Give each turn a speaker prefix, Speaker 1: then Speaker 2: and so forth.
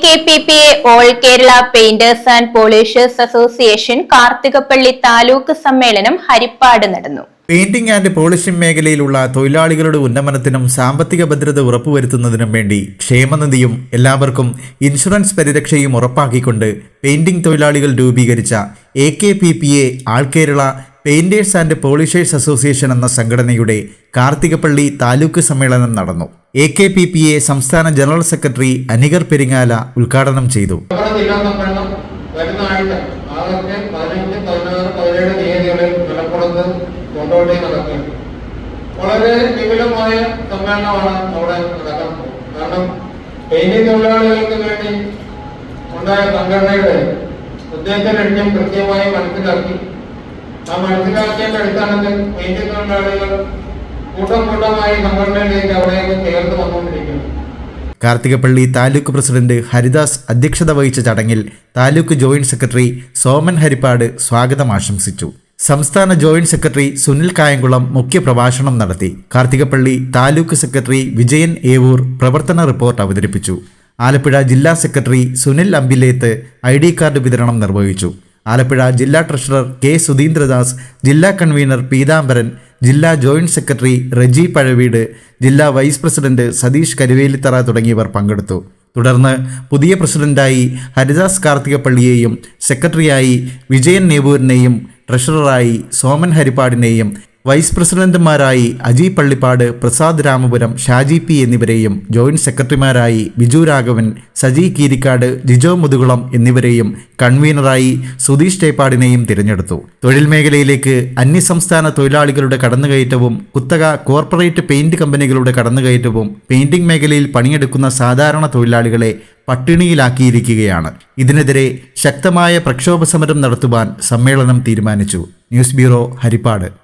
Speaker 1: K P P A all Kerala painters and polishers association Karthikappally taluk സമ്മേളനം ഹരിപ്പാട് നടന്നു.
Speaker 2: Painting and polishing മേഖലയിലുള്ള തൊഴിലാളികളുടെ ഉന്നമനത്തിനും സാമ്പത്തിക ഭദ്രത ഉറപ്പുവരുത്തുന്നതിനും വേണ്ടി ക്ഷേമനിധിയും എല്ലാവർക്കും ഇൻഷുറൻസ് പരിരക്ഷയും ഉറപ്പാക്കിക്കൊണ്ട് പെയിന്റിംഗ് തൊഴിലാളികൾ രൂപീകരിച്ച A K P P A all painters and polishers association എന്ന സംഘടനയുടെ കാർത്തികപ്പള്ളി താലൂക്ക് സമ്മേളനം നടന്നു. A K P P A സംസ്ഥാന ജനറൽ സെക്രട്ടറി അനികർ പെരിങ്ങാല ഉദ്ഘാടനം ചെയ്തു.
Speaker 3: വളരെ വിപുലമായ സമ്മേളനമാണ് അവിടെ നടക്കുന്നത് കാരണം പെയിന്റിംഗ് തൊഴിലാളികൾക്ക് വേണ്ടി ഉണ്ടായ സംഘടനയുടെ ഉദ്ദേശ ലക്ഷ്യം കൃത്യമായി മനസ്സിലാക്കി ആ മനസ്സിലാക്കേണ്ട അടിസ്ഥാനത്തിൽ ഏറ്റവും തൊഴിലാളികൾ കൂട്ടം കൂട്ടമായി സംഘടനയിലേക്ക് അവിടേക്ക് ചേർന്ന് വന്നുകൊണ്ടിരിക്കുന്നു.
Speaker 2: കാർത്തികപ്പള്ളി താലൂക്ക് പ്രസിഡന്റ് ഹരിദാസ് അധ്യക്ഷത വഹിച്ച ചടങ്ങിൽ താലൂക്ക് ജോയിന്റ് സെക്രട്ടറി സോമൻ ഹരിപ്പാട് സ്വാഗതം ആശംസിച്ചു. സംസ്ഥാന ജോയിന്റ് സെക്രട്ടറി സുനിൽ കായംകുളം മുഖ്യപ്രഭാഷണം നടത്തി. കാർത്തികപ്പള്ളി താലൂക്ക് സെക്രട്ടറി വിജയൻ ഏവൂർ പ്രവർത്തന റിപ്പോർട്ട് അവതരിപ്പിച്ചു. ആലപ്പുഴ ജില്ലാ secretary Sunil Ambileth I card വിതരണം നിർവഹിച്ചു. ആലപ്പുഴ ജില്ലാ ട്രഷറർ കെ സുധീന്ദ്രദാസ് ജില്ലാ കൺവീനർ പീതാംബരൻ ജില്ലാ ജോയിന്റ് സെക്രട്ടറി റജി പഴവീട് ജില്ലാ വൈസ് പ്രസിഡന്റ് സതീഷ് കരുവേലിത്തറ തുടങ്ങിയവർ പങ്കെടുത്തു. തുടർന്ന് പുതിയ പ്രസിഡന്റായി ഹരിദാസ് കാർത്തികപ്പള്ളിയെയും സെക്രട്ടറിയായി വിജയൻ നേബൂരിനെയും ട്രഷററായി സോമൻ ഹരിപ്പാടിനെയും വൈസ് പ്രസിഡന്റുമാരായി അജി പള്ളിപ്പാട് പ്രസാദ് രാമപുരം ഷാജി പി എന്നിവരെയും ജോയിന്റ് സെക്രട്ടറിമാരായി ബിജു രാഘവൻ സജി കീരിക്കാട് ജിജോ മുതുകുളം എന്നിവരെയും കൺവീനറായി സുധീഷ് ടേപ്പാടിനെയും തിരഞ്ഞെടുത്തു. തൊഴിൽ മേഖലയിലേക്ക് അന്യസംസ്ഥാന തൊഴിലാളികളുടെ കടന്നുകയറ്റവും കുത്തക കോർപ്പറേറ്റ് പെയിന്റ് കമ്പനികളുടെ കടന്നുകയറ്റവും പെയിന്റിംഗ് മേഖലയിൽ പണിയെടുക്കുന്ന സാധാരണ തൊഴിലാളികളെ പട്ടിണിയിലാക്കിയിരിക്കുകയാണ്. ഇതിനെതിരെ ശക്തമായ പ്രക്ഷോഭ സമരം നടത്തുവാൻ സമ്മേളനം തീരുമാനിച്ചു. News bureau Haripad.